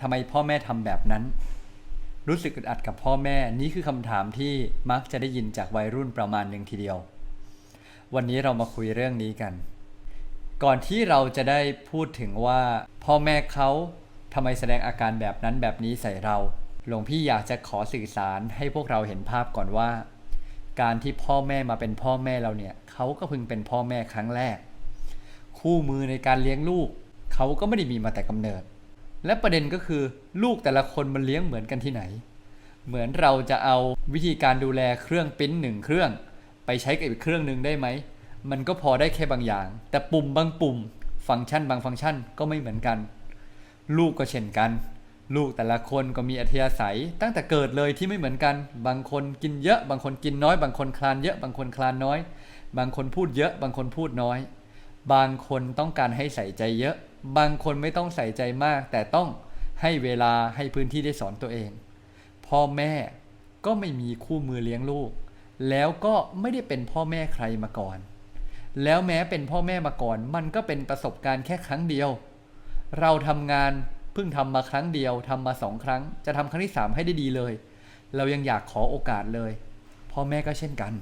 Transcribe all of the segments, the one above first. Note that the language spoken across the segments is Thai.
ทำไมพ่อแม่ทำแบบนั้น รู้สึกอึดอัดกับพ่อแม่นี่คือคำถามที่มักจะได้ยินจากวัยรุ่นประมาณหนึ่งทีเดียว วันนี้เรามาคุยเรื่องนี้กัน ก่อนที่เราจะได้พูดถึงว่า พ่อแม่เขาทำไมแสดงอาการแบบนั้นแบบนี้ใส่เรา หลวงพี่อยากจะขอสื่อสารให้พวกเราเห็นภาพก่อนว่า การที่พ่อแม่มาเป็นพ่อแม่เราเนี่ยเขาก็เพิ่งเป็นพ่อแม่ครั้งแรก คู่มือในการเลี้ยงลูกเขาก็ไม่ได้มีมาแต่กำเนิด และประเด็นก็คือลูกแต่ละคนมันเลี้ยงเหมือนกันที่ไหน เหมือนเราจะเอาวิธีการดูแลเครื่องปิ้นหนึ่งเครื่อง ไปใช้กับอีกเครื่องหนึ่งได้ไหม มันก็พอได้แค่บางอย่าง แต่ปุ่มบางปุ่ม ฟังก์ชันบางฟังก์ชันก็ไม่เหมือนกัน ลูกก็เช่นกัน ลูกแต่ละคนก็มีอัธยาศัย ตั้งแต่เกิดเลยที่ไม่เหมือนกัน บางคนกินเยอะ บางคนกินน้อย บางคนคลานเยอะ บางคนคลานน้อย บางคนพูดเยอะ บางคนพูดน้อย บางคนต้องการให้ใส่ใจเยอะ บางคนไม่ต้องใส่ใจมาก แต่ต้องให้เวลาให้พื้นที่ได้สอนตัวเอง พ่อแม่ก็ไม่มีคู่มือเลี้ยงลูก แล้วก็ไม่ได้เป็นพ่อแม่ใครมาก่อน แล้วแม้เป็นพ่อแม่มาก่อน มันก็เป็นประสบการณ์แค่ครั้งเดียว เราทำงานเพิ่งทำมาครั้งเดียวทำมาสองครั้ง จะทำครั้งที่สามให้ได้ดีเลย เรายังอยากขอโอกาสเลย พ่อแม่ก็เช่นกัน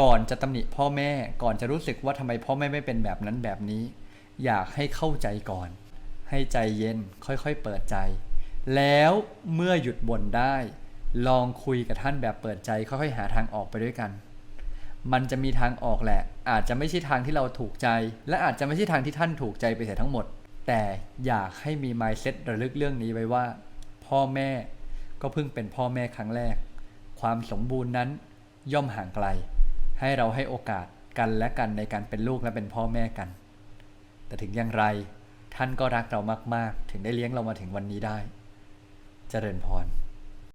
ก่อนจะตำหนิพ่อแม่ก่อนจะรู้สึกว่าทำไมพ่อแม่ไม่เป็นแบบนั้นแบบนี้ อยากให้เข้าใจก่อน ให้ใจเย็นค่อยๆเปิดใจ แล้วเมื่อหยุดบ่นได้ ลองคุยกับท่านแบบเปิดใจค่อยๆหาทางออกไปด้วยกัน มันจะมีทางออกแหละ อาจจะไม่ใช่ทางที่เราถูกใจ และอาจจะไม่ใช่ทางที่ท่านถูกใจไปเสียทั้งหมด แต่อยากให้มี mindset ระลึกเรื่องนี้ไว้ว่า พ่อแม่ก็เพิ่งเป็นพ่อแม่ครั้งแรก ความสมบูรณ์นั้นย่อมห่างไกล ให้เราให้โอกาสกันและกันในการเป็นลูกและเป็นพ่อแม่กัน แต่ถึงอย่างไรท่านก็รักเรามาก ๆ ถึงได้เลี้ยงเรามาถึงวันนี้ได้ เจริญพร